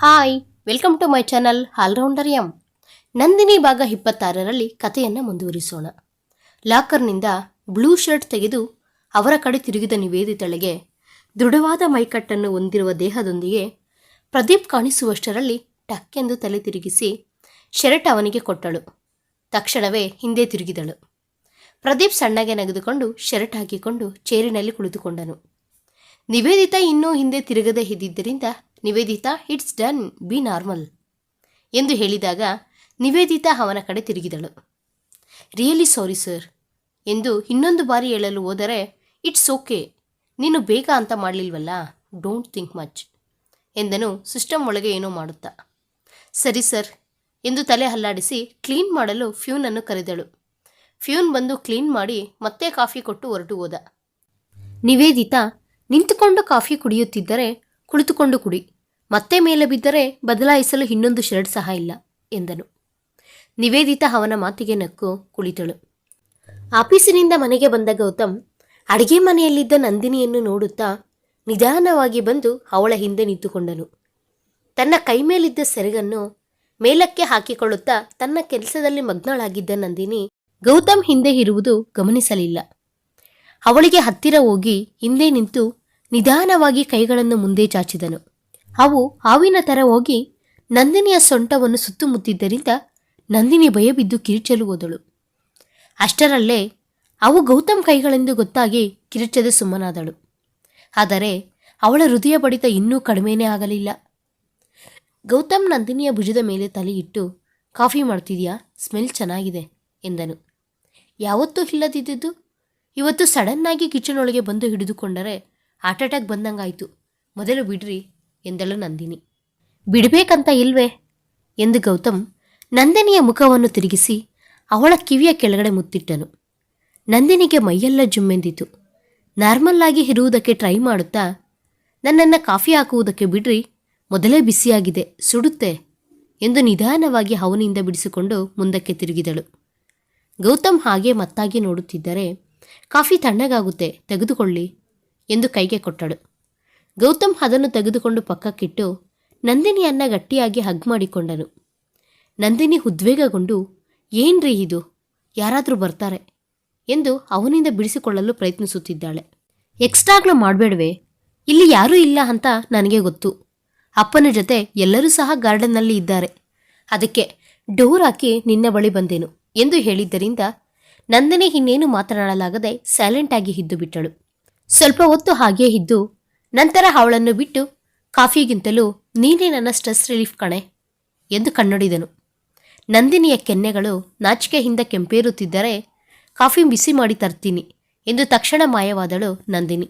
Hi, welcome to my channel allrounder M Nandini ಭಾಗ ಇಪ್ಪತ್ತಾರರಲ್ಲಿ ಕಥೆಯನ್ನು ಮುಂದುವರಿಸೋಣ. ಲಾಕರ್ನಿಂದ ಬ್ಲೂ ಶರ್ಟ್ ತೆಗೆದು ಅವರ ಕಡೆ ತಿರುಗಿದ ನಿವೇದಿತಳೆಗೆ ದೃಢವಾದ ಮೈಕಟ್ಟನ್ನು ಹೊಂದಿರುವ ದೇಹದೊಂದಿಗೆ ಪ್ರದೀಪ್ ಕಾಣಿಸುವಷ್ಟರಲ್ಲಿ ಟಕ್ಕೆಂದು ತಲೆ ತಿರುಗಿಸಿ ಶರ್ಟ್ ಅವನಿಗೆ ಕೊಟ್ಟಳು. ತಕ್ಷಣವೇ ಹಿಂದೆ ತಿರುಗಿದಳು. ಪ್ರದೀಪ್ ಸಣ್ಣಗೆ ನಗೆದುಕೊಂಡು ಶರ್ಟ್ ಹಾಕಿಕೊಂಡು ಚೇರಿನಲ್ಲಿ ಕುಳಿತುಕೊಂಡನು. ನಿವೇದಿತ ಇನ್ನೂ ಹಿಂದೆ ತಿರುಗದೇ ಇದ್ದಿದ್ದರಿಂದ Niveditha, it's done, be normal ಎಂದು ಹೇಳಿದಾಗ ನಿವೇದಿತಾ ಅವನ ಕಡೆ ತಿರುಗಿದಳು. ರಿಯಲಿ ಸಾರಿ ಸರ್ ಎಂದು ಇನ್ನೊಂದು ಬಾರಿ ಹೇಳಲು ಹೋದರೆ, ಇಟ್ಸ್ ಓಕೆ, ನೀನು ಬೇಗ ಅಂತ ಮಾಡಲಿಲ್ವಲ್ಲ, ಡೋಂಟ್ ಥಿಂಕ್ ಮಚ್ ಎಂದನು ಸಿಸ್ಟಮ್ ಒಳಗೆ ಏನೋ ಮಾಡುತ್ತಾ. ಸರಿ ಸರ್ ಎಂದು ತಲೆ ಹಲ್ಲಾಡಿಸಿ ಕ್ಲೀನ್ ಮಾಡಲು ಫ್ಯೂನನ್ನು ಕರೆದಳು. ಫ್ಯೂನ್ ಬಂದು ಕ್ಲೀನ್ ಮಾಡಿ ಮತ್ತೆ ಕಾಫಿ ಕೊಟ್ಟು ಹೊರಟು ಹೋದ. ನಿವೇದಿತಾ ನಿಂತುಕೊಂಡು ಕಾಫಿ ಕುಡಿಯುತ್ತಿದ್ದರೆ ಕುಳಿತುಕೊಂಡು ಕುಡಿ ಮತ್ತೆ ಮೇಲೆ ಬಿದ್ದರೆ ಬದಲಾಯಿಸಲು ಇನ್ನೊಂದು ಶರ್ಟ್ ಸಹ ಇಲ್ಲ, ಎಂದನು. ನಿವೇದಿತಾ ಅವನ ಮಾತಿಗೆ ನಕ್ಕು ಕುಳಿತಳು. ಆಫೀಸಿನಿಂದ ಮನೆಗೆ ಬಂದ ಗೌತಮ್ ಅಡಿಗೆ ಮನೆಯಲ್ಲಿದ್ದ ನಂದಿನಿಯನ್ನು ನೋಡುತ್ತಾ ನಿಧಾನವಾಗಿ ಬಂದು ಅವಳ ಹಿಂದೆ ನಿಂತುಕೊಂಡನು. ತನ್ನ ಕೈ ಮೇಲಿದ್ದ ಸೆರಗನ್ನು ಮೇಲಕ್ಕೆ ಹಾಕಿಕೊಳ್ಳುತ್ತಾ ತನ್ನ ಕೆಲಸದಲ್ಲಿ ಮಗ್ನಳಾಗಿದ್ದ ನಂದಿನಿ ಗೌತಮ್ ಹಿಂದೆ ಇರುವುದು ಗಮನಿಸಲಿಲ್ಲ. ಅವಳಿಗೆ ಹತ್ತಿರ ಹೋಗಿ ಹಿಂದೆ ನಿಂತು ನಿಧಾನವಾಗಿ ಕೈಗಳನ್ನು ಮುಂದೆ ಚಾಚಿದನು. ಅವು ಹಾವಿನ ತರ ಹೋಗಿ ನಂದಿನಿಯ ಸೊಂಟವನ್ನು ಸುತ್ತಮುತ್ತಿದ್ದರಿಂದ ನಂದಿನಿ ಭಯಬಿದ್ದು ಕಿರಿಚಲು ಹೋದಳು. ಅಷ್ಟರಲ್ಲೇ ಅವು ಗೌತಮ್ ಕೈಗಳೆಂದು ಗೊತ್ತಾಗಿ ಕಿರಿಚದೆ ಸುಮ್ಮನಾದಳು. ಆದರೆ ಅವಳ ಹೃದಯ ಬಡಿತ ಇನ್ನೂ ಕಡಿಮೆನೇ ಆಗಲಿಲ್ಲ. ಗೌತಮ್ ನಂದಿನಿಯ ಭುಜದ ಮೇಲೆ ತಲೆ ಇಟ್ಟು, ಕಾಫಿ ಮಾಡ್ತಿದ್ಯಾ? ಸ್ಮೆಲ್ ಚೆನ್ನಾಗಿದೆ ಎಂದನು. ಯಾವತ್ತೂ ಇಲ್ಲದಿದ್ದುದು ಇವತ್ತು ಸಡನ್ನಾಗಿ ಕಿಚನ್ ಒಳಗೆ ಬಂದು ಹಿಡಿದುಕೊಂಡರೆ ಹಾರ್ಟ್ ಅಟ್ಯಾಕ್ ಬಂದಂಗಾಯಿತು. ಮೊದಲು ಬಿಡ್ರಿ ಎಂದಳು ನಂದಿನಿ. ಬಿಡಬೇಕಂತ ಇಲ್ವೇ? ಎಂದು ಗೌತಮ್ ನಂದಿನಿಯ ಮುಖವನ್ನು ತಿರುಗಿಸಿ ಅವಳ ಕಿವಿಯ ಕೆಳಗಡೆ ಮುತ್ತಿಟ್ಟನು. ನಂದಿನಿಗೆ ಮೈಯೆಲ್ಲ ಜುಮ್ಮೆಂದಿತು ನಾರ್ಮಲ್ಲಾಗಿ ಇರುವುದಕ್ಕೆ ಟ್ರೈ ಮಾಡುತ್ತಾ, ನನ್ನನ್ನು ಕಾಫಿ ಹಾಕುವುದಕ್ಕೆ ಬಿಡ್ರಿ, ಮೊದಲೇ ಬಿಸಿಯಾಗಿದೆ, ಸುಡುತ್ತೆ ಎಂದು ನಿಧಾನವಾಗಿ ಅವನಿಂದ ಬಿಡಿಸಿಕೊಂಡು ಮುಂದಕ್ಕೆ ತಿರುಗಿದಳು. ಗೌತಮ್ ಹಾಗೆ ಮತ್ತಾಗಿ ನೋಡುತ್ತಿದ್ದರೆ, ಕಾಫಿ ತಣ್ಣಗಾಗುತ್ತೆ, ತೆಗೆದುಕೊಳ್ಳಿ ಎಂದು ಕೈಗೆ ಕೊಟ್ಟಳು. ಗೌತಮ್ ಅದನ್ನು ತೆಗೆದುಕೊಂಡು ಪಕ್ಕಕ್ಕಿಟ್ಟು ನಂದಿನಿಯನ್ನ ಗಟ್ಟಿಯಾಗಿ ಹಗ್ ಮಾಡಿಕೊಂಡನು. ನಂದಿನಿ ಉದ್ವೇಗಗೊಂಡು, ಏನ್ರಿ ಇದು? ಯಾರಾದರೂ ಬರ್ತಾರೆ? ಎಂದು ಅವನಿಂದ ಬಿಡಿಸಿಕೊಳ್ಳಲು ಪ್ರಯತ್ನಿಸುತ್ತಿದ್ದಾಳೆ. ಎಕ್ಸ್ಟ್ರಾಗ್ಲೂ ಮಾಡಬೇಡವೆ. ಇಲ್ಲಿ ಯಾರೂ ಇಲ್ಲ ಅಂತ ನನಗೆ ಗೊತ್ತು. ಅಪ್ಪನ ಜೊತೆ ಎಲ್ಲರೂ ಸಹ ಗಾರ್ಡನ್ನಲ್ಲಿ ಇದ್ದಾರೆ. ಅದಕ್ಕೆ ಡೋರ್ ಹಾಕಿ ನಿನ್ನ ಬಳಿ ಬಂದೆನು, ಎಂದು ಹೇಳಿದ್ದರಿಂದ ನಂದಿನಿ ಇನ್ನೇನು ಮಾತನಾಡಲಾಗದೆ ಸೈಲೆಂಟ್ ಆಗಿ ಇದ್ದು ಬಿಟ್ಟಳು. ಸ್ವಲ್ಪ ಹೊತ್ತು ಹಾಗೇ ಇದ್ದು ನಂತರ ಅವಳನ್ನು ಬಿಟ್ಟು ಕಾಫಿಗಿಂತಲೂ ನೀನೇ ನನ್ನ ಸ್ಟ್ರೆಸ್ ರಿಲೀಫ್ ಕಣೆ ಎಂದು ಕಣ್ಣೊಡಿದನು. ನಂದಿನಿಯ ಕೆನ್ನೆಗಳು ನಾಚಿಕೆಯಿಂದ ಕೆಂಪೇರುತ್ತಿದ್ದರೆ ಕಾಫಿ ಬಿಸಿ ಮಾಡಿ ತರ್ತೀನಿ ಎಂದು ತಕ್ಷಣ ಮಾಯವಾದಳು ನಂದಿನಿ.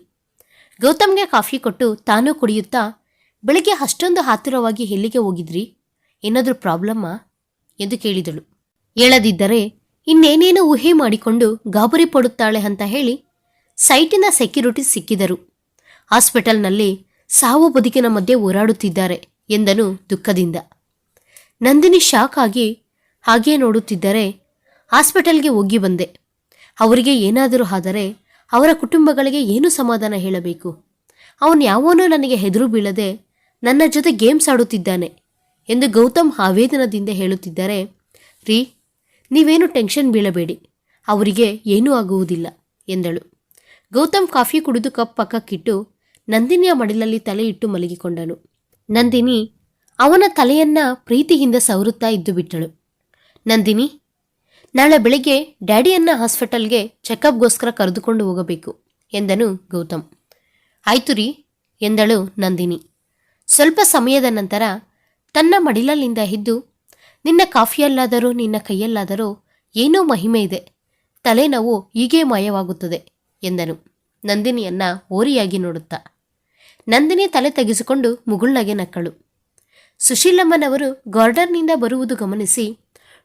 ಗೌತಮ್ಗೆ ಕಾಫಿ ಕೊಟ್ಟು ತಾನೂ ಕುಡಿಯುತ್ತಾ, ಬೆಳಿಗ್ಗೆ ಅಷ್ಟೊಂದು ಆತುರವಾಗಿ ಎಲ್ಲಿಗೆ ಹೋಗಿದ್ರಿ? ಏನಾದರೂ ಪ್ರಾಬ್ಲಮ್ಮಾ? ಎಂದು ಕೇಳಿದಳು. ಹೇಳದಿದ್ದರೆ ಇನ್ನೇನೇನೋ ಊಹೆ ಮಾಡಿಕೊಂಡು ಗಾಬರಿ ಪಡುತ್ತಾಳೆ ಅಂತ ಹೇಳಿ ಸೈಟಿನ ಸೆಕ್ಯೂರಿಟಿ ಸಿಕ್ಕಿದರು. ಹಾಸ್ಪಿಟಲ್ನಲ್ಲಿ ಸಾವು ಬದುಕಿನ ಮಧ್ಯೆ ಹೋರಾಡುತ್ತಿದ್ದಾರೆ ಎಂದನು ದುಃಖದಿಂದ. ನಂದಿನಿ ಶಾಕ್ ಆಗಿ ಹಾಗೇ ನೋಡುತ್ತಿದ್ದರೆ ಹಾಸ್ಪಿಟಲ್ಗೆ ಹೋಗಿ ಬಂದೆ. ಅವರಿಗೆ ಏನಾದರೂ ಆದರೆ ಅವರ ಕುಟುಂಬಗಳಿಗೆ ಏನು ಸಮಾಧಾನ ಹೇಳಬೇಕು? ಅವನು ಯಾವನೂ ನನಗೆ ಹೆದರು ಬೀಳದೆ ನನ್ನ ಜೊತೆ ಗೇಮ್ಸ್ ಆಡುತ್ತಿದ್ದಾನೆ ಎಂದು ಗೌತಮ್ ಆವೇದನದಿಂದ ಹೇಳುತ್ತಿದ್ದಾರೆ, ರೀ, ನೀವೇನು ಟೆನ್ಷನ್ ಬೀಳಬೇಡಿ, ಅವರಿಗೆ ಏನೂ ಆಗುವುದಿಲ್ಲ ಎಂದಳು. ಗೌತಮ್ ಕಾಫಿ ಕುಡಿದು ಕಪ್ ಪಕ್ಕಕ್ಕಿಟ್ಟು ನಂದಿನಿಯ ಮಡಿಲಲ್ಲಿ ತಲೆ ಇಟ್ಟು ಮಲಗಿಕೊಂಡನು. ನಂದಿನಿ ಅವನ ತಲೆಯನ್ನ ಪ್ರೀತಿಯಿಂದ ಸವರುತ್ತಾ ಇದ್ದು ಬಿಟ್ಟಳು. ನಂದಿನಿ, ನಾಳೆ ಬೆಳಿಗ್ಗೆ ಡ್ಯಾಡಿಯನ್ನ ಹಾಸ್ಪಿಟಲ್ಗೆ ಚೆಕಪ್ಗೋಸ್ಕರ ಕರೆದುಕೊಂಡು ಹೋಗಬೇಕು ಎಂದನು ಗೌತಮ್. ಆಯ್ತು ರೀ ಎಂದಳು ನಂದಿನಿ. ಸ್ವಲ್ಪ ಸಮಯದ ನಂತರ ತನ್ನ ಮಡಿಲಲ್ಲಿಂದ ಎದ್ದು ನಿನ್ನ ಕಾಫಿಯಲ್ಲಾದರೂ ನಿನ್ನ ಕೈಯಲ್ಲಾದರೂ ಏನೋ ಮಹಿಮೆ ಇದೆ. ತಲೆನೋವು ಹೀಗೇ ಮಾಯವಾಗುತ್ತದೆ ಎಂದನು. ನಂದಿನಿಯನ್ನ ಓರಿಯಾಗಿ ನೋಡುತ್ತಾ. ನಂದಿನಿ ತಲೆ ತೆಗೆಸಿಕೊಂಡು ಮುಗುಳ್ನಗೆ ನಕ್ಕಳು. ಸುಶೀಲಮ್ಮನವರು ಗಾರ್ಡನ್ನಿಂದ ಬರುವುದು ಗಮನಿಸಿ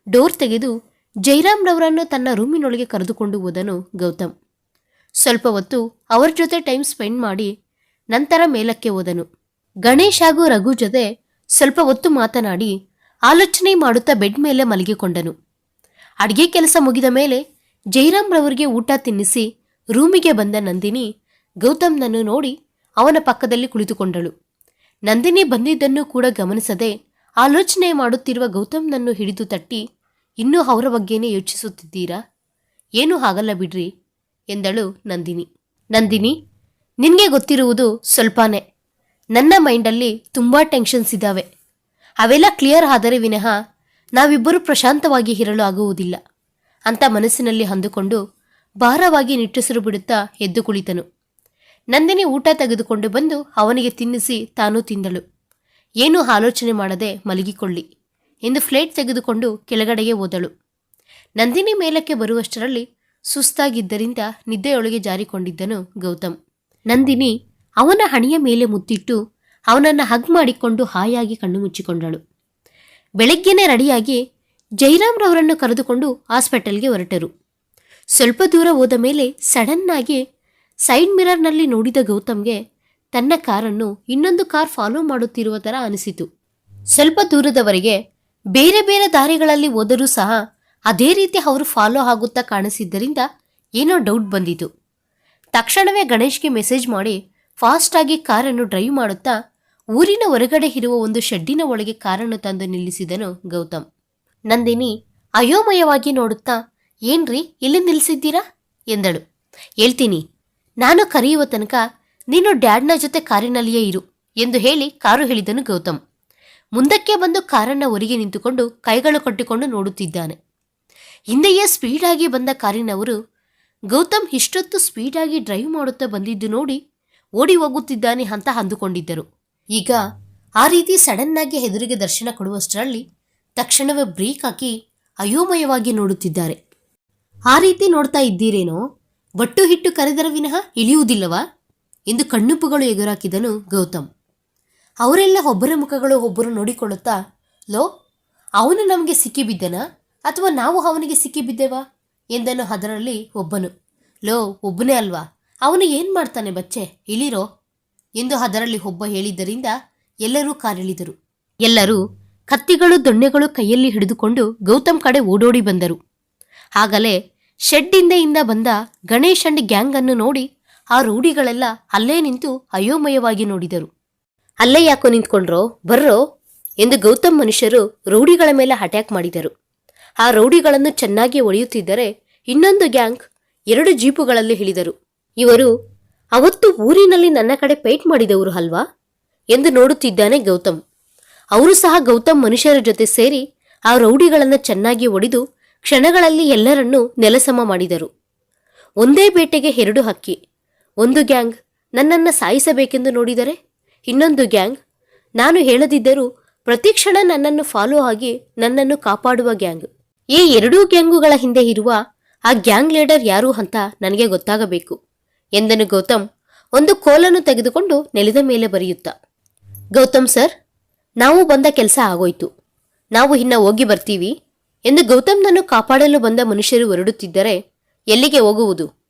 ಡೋರ್ ತೆಗೆದು ಜೈರಾಮ್ರವರನ್ನು ತನ್ನ ರೂಮಿನೊಳಗೆ ಕರೆದುಕೊಂಡು ಹೋದನು ಗೌತಮ್. ಸ್ವಲ್ಪ ಹೊತ್ತು ಅವರ ಜೊತೆ ಟೈಮ್ ಸ್ಪೆಂಡ್ ಮಾಡಿ ನಂತರ ಮೇಲಕ್ಕೆ ಹೋದನು. ಗಣೇಶ್ ಹಾಗೂ ರಘು ಜೊತೆ ಸ್ವಲ್ಪ ಹೊತ್ತು ಮಾತನಾಡಿ ಆಲೋಚನೆ ಮಾಡುತ್ತಾ ಬೆಡ್ ಮೇಲೆ ಮಲಗಿಕೊಂಡನು. ಅಡಿಗೆ ಕೆಲಸ ಮುಗಿದ ಮೇಲೆ ಜೈರಾಮ್ರವರಿಗೆ ಊಟ ತಿನ್ನಿಸಿ ರೂಮಿಗೆ ಬಂದ ನಂದಿನಿ ಗೌತಮ್ನನ್ನು ನೋಡಿ ಅವನ ಪಕ್ಕದಲ್ಲಿ ಕುಳಿತುಕೊಂಡಳು. ನಂದಿನಿ ಬಂದಿದ್ದನ್ನು ಕೂಡ ಗಮನಿಸದೆ ಆಲೋಚನೆ ಮಾಡುತ್ತಿರುವ ಗೌತಮ್ನನ್ನು ಹಿಡಿದು ತಟ್ಟಿ, ಇನ್ನೂ ಅವರ ಬಗ್ಗೆನೇ ಯೋಚಿಸುತ್ತಿದ್ದೀರಾ? ಏನೂ ಆಗಲ್ಲ ಬಿಡ್ರಿ, ಎಂದಳು ನಂದಿನಿ. ನಂದಿನಿ, ನಿನಗೆ ಗೊತ್ತಿರುವುದು ಸ್ವಲ್ಪನೇ. ನನ್ನ ಮೈಂಡಲ್ಲಿ ತುಂಬ ಟೆನ್ಷನ್ಸ್ ಇದ್ದಾವೆ ಅವೆಲ್ಲ ಕ್ಲಿಯರ್ ಆದರೆ ವಿನಃ ನಾವಿಬ್ಬರು ಪ್ರಶಾಂತವಾಗಿ ಇರಲು ಆಗುವುದಿಲ್ಲ, ಅಂತ ಮನಸ್ಸಿನಲ್ಲಿ ಅಂದುಕೊಂಡು ಭಾರವಾಗಿ ನಿಟ್ಟುಸಿರು ಬಿಡುತ್ತಾ ಎದ್ದು ಕುಳಿತನು. ನಂದಿನಿ ಊಟ ತೆಗೆದುಕೊಂಡು ಬಂದು ಅವನಿಗೆ ತಿನ್ನಿಸಿ ತಾನೂ ತಿಂದಳು. ಏನೂ ಆಲೋಚನೆ ಮಾಡದೆ ಮಲಗಿಕೊಳ್ಳಿ ಎಂದು ಫ್ಲೇಟ್ ತೆಗೆದುಕೊಂಡು ಕೆಳಗಡೆಗೆ ಓದಳು ನಂದಿನಿ ಮೇಲಕ್ಕೆ ಬರುವಷ್ಟರಲ್ಲಿ ಸುಸ್ತಾಗಿದ್ದರಿಂದ ನಿದ್ದೆಯೊಳಗೆ ಜಾರಿಕೊಂಡಿದ್ದನು ಗೌತಮ್. ನಂದಿನಿ ಅವನ ಹಣೆಯ ಮೇಲೆ ಮುತ್ತಿಟ್ಟು ಅವನನ್ನು ಹಗ್ ಮಾಡಿಕೊಂಡು ಹಾಯಾಗಿ ಕಣ್ಣು ಮುಚ್ಚಿಕೊಂಡಳು. ಬೆಳಗ್ಗೆನೇ ರೆಡಿಯಾಗಿ ಜೈರಾಮ್ರವರನ್ನು ಕರೆದುಕೊಂಡು ಹಾಸ್ಪಿಟಲ್ಗೆ ಹೊರಟರು. ಸ್ವಲ್ಪ ದೂರ ಹೋದ ಮೇಲೆ ಸಡನ್ನಾಗಿ ಸೈಡ್ ಮಿರರ್ನಲ್ಲಿ ನೋಡಿದ ಗೌತಮ್ಗೆ ತನ್ನ ಕಾರನ್ನು ಇನ್ನೊಂದು ಕಾರ್ ಫಾಲೋ ಮಾಡುತ್ತಿರುವ ಥರ ಅನಿಸಿತು. ಸ್ವಲ್ಪ ದೂರದವರೆಗೆ ಬೇರೆ ಬೇರೆ ದಾರಿಗಳಲ್ಲಿ ಹೋದರೂ ಸಹ ಅದೇ ರೀತಿ ಅವರು ಫಾಲೋ ಆಗುತ್ತಾ ಕಾಣಿಸಿದ್ದರಿಂದ ಏನೋ ಡೌಟ್ ಬಂದಿತು. ತಕ್ಷಣವೇ ಗಣೇಶ್ಗೆ ಮೆಸೇಜ್ ಮಾಡಿ ಫಾಸ್ಟಾಗಿ ಕಾರನ್ನು ಡ್ರೈವ್ ಮಾಡುತ್ತಾ ಊರಿನ ಹೊರಗಡೆ ಇರುವ ಒಂದು ಶೆಡ್ಡಿನ ಒಳಗೆ ಕಾರನ್ನು ತಂದು ನಿಲ್ಲಿಸಿದನು ಗೌತಮ್. ನಂದಿನಿ ಅಯೋಮಯವಾಗಿ ನೋಡುತ್ತಾ, ಏನ್ರಿ, ಇಲ್ಲಿ ನಿಲ್ಲಿಸಿದ್ದೀರಾ ಎಂದಳು. ಹೇಳ್ತೀನಿ ನಾನು ಕರೆಯುವ ತನಕ ನೀನು ಡ್ಯಾಡ್ನ ಜೊತೆ ಕಾರಿನಲ್ಲಿಯೇ ಇರು ಎಂದು ಹೇಳಿ ಕಾರು ಹೇಳಿದನು ಗೌತಮ್. ಮುಂದಕ್ಕೆ ಬಂದು ಕಾರನ್ನ ಹೊರಗೆ ನಿಂತುಕೊಂಡು ಕೈಗಳು ಕಟ್ಟಿಕೊಂಡು ನೋಡುತ್ತಿದ್ದಾನೆ. ಹಿಂದೆಯೇ ಸ್ಪೀಡಾಗಿ ಬಂದ ಕಾರಿನವರು ಗೌತಮ್ ಇಷ್ಟೊತ್ತು ಸ್ಪೀಡಾಗಿ ಡ್ರೈವ್ ಮಾಡುತ್ತಾ ಬಂದಿದ್ದು ನೋಡಿ ಓಡಿ ಹೋಗುತ್ತಿದ್ದಾನೆ ಅಂತ ಅಂದುಕೊಂಡಿದ್ದರು. ಈಗ ಆ ರೀತಿ ಸಡನ್ನಾಗಿ ಹೆದರಿಗೆ ದರ್ಶನ ಕೊಡುವಷ್ಟರಲ್ಲಿ ತಕ್ಷಣವೇ ಬ್ರೇಕ್ ಹಾಕಿ ಅಯೋಮಯವಾಗಿ ನೋಡುತ್ತಿದ್ದಾರೆ. ಆ ರೀತಿ ನೋಡ್ತಾ ಇದ್ದೀರೇನೋ? ಬಟ್ಟು ಹಿಟ್ಟು ಕರೆದರ ವಿನಃ ಇಳಿಯುವುದಿಲ್ಲವಾ? ಎಂದು ಕಣ್ಣುಪುಗಳು ಎದುರಾಕಿದನು ಗೌತಮ್. ಅವರೆಲ್ಲ ಒಬ್ಬರ ಮುಖಗಳು ಒಬ್ಬರು ನೋಡಿಕೊಳ್ಳುತ್ತಾ, ಲೋ, ಅವನು ನಮಗೆ ಸಿಕ್ಕಿಬಿದ್ದನಾ ಅಥವಾ ನಾವು ಅವನಿಗೆ ಸಿಕ್ಕಿಬಿದ್ದೆವಾ ಎಂದನು ಅದರಲ್ಲಿ ಒಬ್ಬನು. ಲೋ, ಒಬ್ಬನೇ ಅಲ್ವಾ? ಅವನು ಏನು ಮಾಡ್ತಾನೆ ಬಚ್ಚೆ? ಇಳಿರೋ? ಎಂದು ಅದರಲ್ಲಿ ಒಬ್ಬ ಹೇಳಿದ್ದರಿಂದ ಎಲ್ಲರೂ ಕಾರಿಳಿದರು. ಎಲ್ಲರೂ ಕತ್ತಿಗಳು ದೊಣ್ಣೆಗಳು ಕೈಯಲ್ಲಿ ಹಿಡಿದುಕೊಂಡು ಗೌತಮ್ ಕಡೆ ಓಡೋಡಿ ಬಂದರು. ಆಗಲೇ ಶೆಡ್ಡಿಂದೆಯಿಂದ ಬಂದ ಗಣೇಶ್ ಅಂಡ್ ಗ್ಯಾಂಗ್ ಅನ್ನು ನೋಡಿ ಆ ರೂಢಿಗಳೆಲ್ಲ ಅಲ್ಲೇ ನಿಂತು ಅಯೋಮಯವಾಗಿ ನೋಡಿದರು. ಅಲ್ಲೇ ಯಾಕೋ ನಿಂತ್ಕೊಂಡ್ರೋ, ಬರ್ರೋ ಎಂದು ಗೌತಮ್ ಮನುಷ್ಯರು ರೌಡಿಗಳ ಮೇಲೆ ಅಟ್ಯಾಕ್ ಮಾಡಿದರು. ಆ ರೌಡಿಗಳನ್ನು ಚೆನ್ನಾಗಿ ಒಡೆಯುತ್ತಿದ್ದರೆ ಇನ್ನೊಂದು ಗ್ಯಾಂಗ್ ಎರಡು ಜೀಪುಗಳಲ್ಲಿ ಹಿಳಿದರು ಇವರು, ಅವತ್ತು ಊರಿನಲ್ಲಿ ನನ್ನ ಕಡೆ ಪೇಟ್ ಮಾಡಿದವರು ಅಲ್ವಾ? ಎಂದು ನೋಡುತ್ತಿದ್ದಾನೆ ಗೌತಮ್. ಅವರು ಸಹ ಗೌತಮ್ ಮನುಷ್ಯರ ಜೊತೆ ಸೇರಿ ಆ ರೌಡಿಗಳನ್ನು ಚೆನ್ನಾಗಿ ಒಡೆದು ಕ್ಷಣಗಳಲ್ಲಿ ಎಲ್ಲರನ್ನೂ ನೆಲಸಮ ಮಾಡಿದರು. ಒಂದೇ ಬೇಟೆಗೆ ಎರಡು ಹಕ್ಕಿ. ಒಂದು ಗ್ಯಾಂಗ್, ನನ್ನನ್ನು ಸಾಯಿಸಬೇಕೆಂದು ನೋಡಿದರೆ? ಇನ್ನೊಂದು ಗ್ಯಾಂಗ್, ನಾನು ಹೇಳದಿದ್ದರೂ ಪ್ರತಿ ಕ್ಷಣ ನನ್ನನ್ನು ಫಾಲೋ ಆಗಿ ನನ್ನನ್ನು ಕಾಪಾಡುವ ಗ್ಯಾಂಗ್. ಈ ಎರಡೂ ಗ್ಯಾಂಗುಗಳ ಹಿಂದೆ ಇರುವ ಆ ಗ್ಯಾಂಗ್ ಲೀಡರ್ ಯಾರು ಅಂತ ನನಗೆ ಗೊತ್ತಾಗಬೇಕು. ಎಂದನು ಗೌತಮ್ ಒಂದು ಕೋಲನ್ನು ತೆಗೆದುಕೊಂಡು ನೆಲದ ಮೇಲೆ ಬರೆಯುತ್ತ. ಗೌತಮ್ ಸರ್, ನಾವು ಬಂದ ಕೆಲಸ ಆಗೋಯ್ತು. ನಾವು ಇನ್ನ ಹೋಗಿ ಬರ್ತೀವಿ. ಎಂದು ಗೌತಮ್ನನ್ನು ಕಾಪಾಡಲು ಬಂದ ಮನುಷ್ಯರು ಹೊರಡುತ್ತಿದ್ದರೆ ಎಲ್ಲಿಗೆ ಹೋಗುವುದು?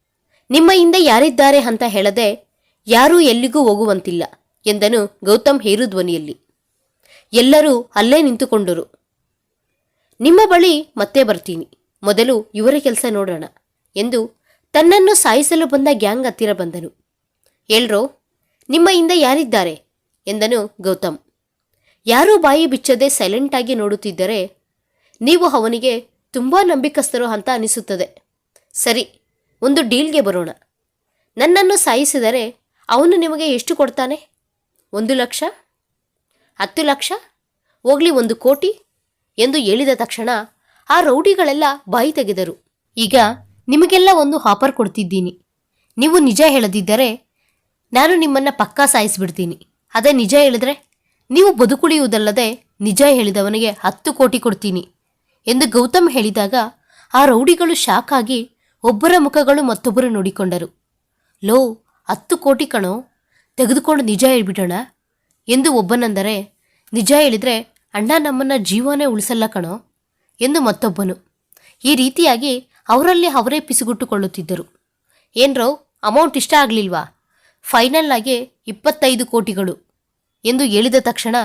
ನಿಮ್ಮ ಹಿಂದೆ ಯಾರಿದ್ದಾರೆ ಅಂತ ಹೇಳದೆ ಯಾರೂ ಎಲ್ಲಿಗೂ ಹೋಗುವಂತಿಲ್ಲ ಎಂದನು ಗೌತಮ್ ಹೇರು ಧ್ವನಿಯಲ್ಲಿ. ಎಲ್ಲರೂ ಅಲ್ಲೇ ನಿಂತುಕೊಂಡರು. ನಿಮ್ಮ ಬಳಿ ಮತ್ತೆ ಬರ್ತೀನಿ. ಮೊದಲು ಇವರ ಕೆಲಸ ನೋಡೋಣ ಎಂದು ತನ್ನನ್ನು ಸಾಯಿಸಲು ಬಂದ ಗ್ಯಾಂಗ್ ಹತ್ತಿರ ಬಂದನು. ಹೇಳ್ರೋ ನಿಮ್ಮ ಹಿಂದೆ ಯಾರಿದ್ದಾರೆ? ಎಂದನು ಗೌತಮ್. ಯಾರೂ ಬಾಯಿ ಬಿಚ್ಚದೆ ಸೈಲೆಂಟಾಗಿ ನೋಡುತ್ತಿದ್ದರೆ ನೀವು ಅವನಿಗೆ ತುಂಬ ನಂಬಿಕಸ್ಥರು ಅಂತ ಅನಿಸುತ್ತದೆ. ಸರಿ, ಒಂದು ಡೀಲ್ಗೆ ಬರೋಣ. ನನ್ನನ್ನು ಸಾಯಿಸಿದರೆ ಅವನು ನಿಮಗೆ ಎಷ್ಟು ಕೊಡ್ತಾನೆ? ಒಂದು ಲಕ್ಷ? ಹತ್ತು ಲಕ್ಷ? ಹೋಗ್ಲಿ ಒಂದು ಕೋಟಿ? ಎಂದು ಹೇಳಿದ ತಕ್ಷಣ ಆ ರೌಡಿಗಳೆಲ್ಲ ಬಾಯಿ ತೆಗೆದರು. ಈಗ ನಿಮಗೆಲ್ಲ ಒಂದು ಆಫರ್ ಕೊಡ್ತಿದ್ದೀನಿ. ನೀವು ನಿಜ ಹೇಳದಿದ್ದರೆ ನಾನು ನಿಮ್ಮನ್ನ ಪಕ್ಕಾ ಸಾಯಿಸಿಬಿಡ್ತೀನಿ. ಅದೇ ನಿಜ ಹೇಳಿದ್ರೆ ನೀವು ಬದುಕುಳಿಯುವುದಲ್ಲದೆ ನಿಜ ಹೇಳಿದವನಿಗೆ ಹತ್ತು ಕೋಟಿ ಕೊಡ್ತೀನಿ. ಎಂದು ಗೌತಮ್ ಹೇಳಿದಾಗ ಆ ರೌಡಿಗಳು ಶಾಕ್ ಒಬ್ಬರ ಮುಖಗಳು ಮತ್ತೊಬ್ಬರು ನೋಡಿಕೊಂಡರು. ಲೋ, ಹತ್ತು ಕೋಟಿ ಕಣೋ, ತೆಗೆದುಕೊಂಡು ನಿಜ ಹೇಳ್ಬಿಡೋಣ ಎಂದು ಒಬ್ಬನಂದರೆ, ನಿಜ ಹೇಳಿದ್ರೆ ಅಣ್ಣ ನಮ್ಮನ್ನು ಜೀವನೇ ಉಳಿಸಲ್ಲ ಕಣೋ ಎಂದು ಮತ್ತೊಬ್ಬನು. ಈ ರೀತಿಯಾಗಿ ಅವರಲ್ಲಿ ಅವರೇ ಪಿಸುಗುಟ್ಟುಕೊಳ್ಳುತ್ತಿದ್ದರು. ಏನ್ರೋ ಅಮೌಂಟ್ ಇಷ್ಟ ಆಗಲಿಲ್ವಾ? ಫೈನಲ್ ಆಗಿ ಇಪ್ಪತ್ತೈದು ಕೋಟಿಗಳು ಎಂದು ಹೇಳಿದ ತಕ್ಷಣ,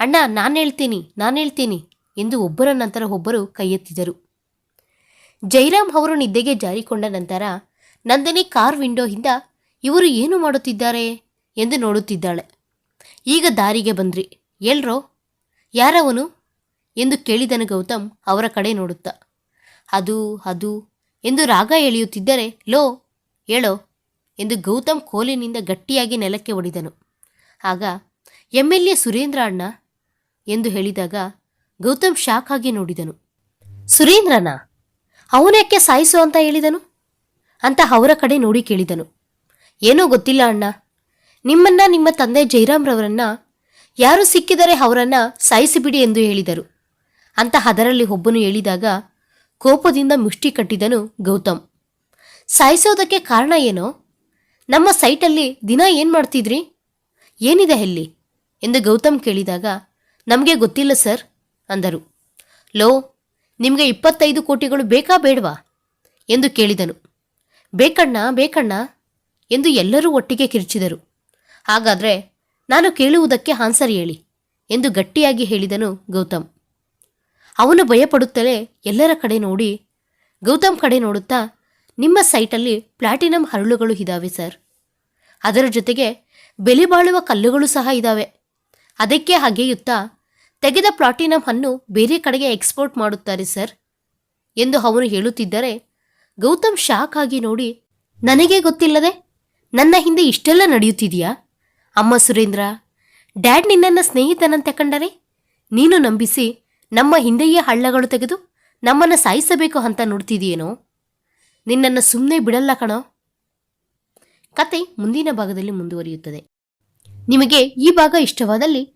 ಅಣ್ಣ, ನಾನು ಹೇಳ್ತೀನಿ ನಾನು ಹೇಳ್ತೀನಿ ಎಂದು ಒಬ್ಬರ ನಂತರ ಒಬ್ಬರು ಕೈಯೆತ್ತಿದರು. ಜೈರಾಮ್ ಅವರು ನಿದ್ದೆಗೆ ಜಾರಿಕೊಂಡ ನಂತರ, ನಂದಿನಿ ಕಾರ್ ವಿಂಡೋಯಿಂದ ಇವರು ಏನು ಮಾಡುತ್ತಿದ್ದಾರೆ? ಎಂದು ನೋಡುತ್ತಿದ್ದಾಳೆ. ಈಗ ದಾರಿಗೆ ಬಂದ್ರಿ. ಎಲ್ರೋ? ಯಾರವನು ಎಂದು ಕೇಳಿದನು ಗೌತಮ್ ಅವರ ಕಡೆ ನೋಡುತ್ತಾ. ಅದು ಅದು ಎಂದು ರಾಗ ಎಳೆಯುತ್ತಿದ್ದರೆ ಲೋ, ಹೇಳೋ? ಎಂದು ಗೌತಮ್ ಕೋಲಿನಿಂದ ಗಟ್ಟಿಯಾಗಿ ನೆಲಕ್ಕೆ ಹೊಡೆದನು ಆಗ ಎಂ ಎಲ್ ಎ ಸುರೇಂದ್ರ ಅಣ್ಣ? ಎಂದು ಹೇಳಿದಾಗ ಗೌತಮ್ ಶಾಕ್ ಆಗಿ ನೋಡಿದನು. ಸುರೇಂದ್ರನ? ಅವನ್ಯಾಕೆ ಸಾಯಿಸು ಅಂತ ಹೇಳಿದನು? ಅಂತ ಅವರ ಕಡೆ ನೋಡಿ ಕೇಳಿದನು. ಏನೋ ಗೊತ್ತಿಲ್ಲ ಅಣ್ಣ. ನಿಮ್ಮನ್ನ ನಿಮ್ಮ ತಂದೆ ಜೈರಾಮ್ರವರನ್ನ ಯಾರು ಸಿಕ್ಕಿದರೆ ಅವರನ್ನ ಸಾಯಿಸಿಬಿಡಿ ಎಂದು ಹೇಳಿದರು. ಅಂತ ಅದರಲ್ಲಿ ಒಬ್ಬನು ಹೇಳಿದಾಗ ಕೋಪದಿಂದ ಮುಷ್ಟಿ ಕಟ್ಟಿದನು ಗೌತಮ್. ಸಾಯಿಸೋದಕ್ಕೆ ಕಾರಣ ಏನೋ? ನಮ್ಮ ಸೈಟಲ್ಲಿ ದಿನ ಏನು ಮಾಡ್ತಿದ್ರಿ? ಏನಿದೆ ಎಲ್ಲಿ ಎಂದು ಗೌತಮ್ ಕೇಳಿದಾಗ, ನಮಗೆ ಗೊತ್ತಿಲ್ಲ ಸರ್. ಅಂದರು. ಲೋ, ನಿಮಗೆ ಇಪ್ಪತ್ತೈದು ಕೋಟಿಗಳು ಬೇಕಾ ಬೇಡವಾ? ಎಂದು ಕೇಳಿದನು. ಬೇಕಣ್ಣ ಬೇಕಣ್ಣ ಎಂದು ಎಲ್ಲರೂ ಒಟ್ಟಿಗೆ ಕಿರುಚಿದರು. ಹಾಗಾದರೆ ನಾನು ಕೇಳುವುದಕ್ಕೆ ಆನ್ಸರ್ ಹೇಳಿ ಎಂದು ಗಟ್ಟಿಯಾಗಿ ಹೇಳಿದನು ಗೌತಮ್. ಅವನು ಭಯಪಡುತ್ತಲೇ ಎಲ್ಲರ ಕಡೆ ನೋಡಿ, ಗೌತಮ್ ಕಡೆ ನೋಡುತ್ತಾ, ನಿಮ್ಮ ಸೈಟಲ್ಲಿ ಪ್ಲಾಟಿನಂ ಹರಳುಗಳು ಇದ್ದಾವೆ ಸರ್. ಅದರ ಜೊತೆಗೆ ಬೆಲೆ ಬಾಳುವ ಕಲ್ಲುಗಳು ಸಹ ಇದ್ದಾವೆ ಅದಕ್ಕೆ ಹಗೆಯುತ್ತಾ ತೆಗೆದ ಪ್ಲಾಟಿನಂ ಅನ್ನು ಬೇರೆ ಕಡೆಗೆ ಎಕ್ಸ್ಪೋರ್ಟ್ ಮಾಡುತ್ತಾರೆ, ಸರ್. ಎಂದು ಅವನು ಹೇಳುತ್ತಿದ್ದರೆ, ಗೌತಮ್ ಶಾಕ್ ಆಗಿ ನೋಡಿ, ನನಗೆ ಗೊತ್ತಿಲ್ಲದೆ ನನ್ನ ಹಿಂದೆ ಇಷ್ಟೆಲ್ಲ ನಡೆಯುತ್ತಿದೆಯಾ? ಅಮ್ಮ ಸುರೇಂದ್ರ, ಡ್ಯಾಡ್ ನಿನ್ನನ್ನು ಸ್ನೇಹಿತನಂತೆ ಕಂಡರೆ ನೀನು ನಂಬಿಸಿ ನಮ್ಮ ಹಿಂದೆಯೇ ಹಳ್ಳಗಳು ತೆಗೆದು ನಮ್ಮನ್ನು ಸಾಯಿಸಬೇಕು ಅಂತ ನೋಡ್ತಿದೆಯೇನೋ? ನಿನ್ನನ್ನು ಸುಮ್ಮನೆ ಬಿಡಲ್ಲ ಕಣೋ. ಕತೆ ಮುಂದಿನ ಭಾಗದಲ್ಲಿ ಮುಂದುವರಿಯುತ್ತದೆ. ನಿಮಗೆ ಈ ಭಾಗ ಇಷ್ಟವಾದಲ್ಲಿ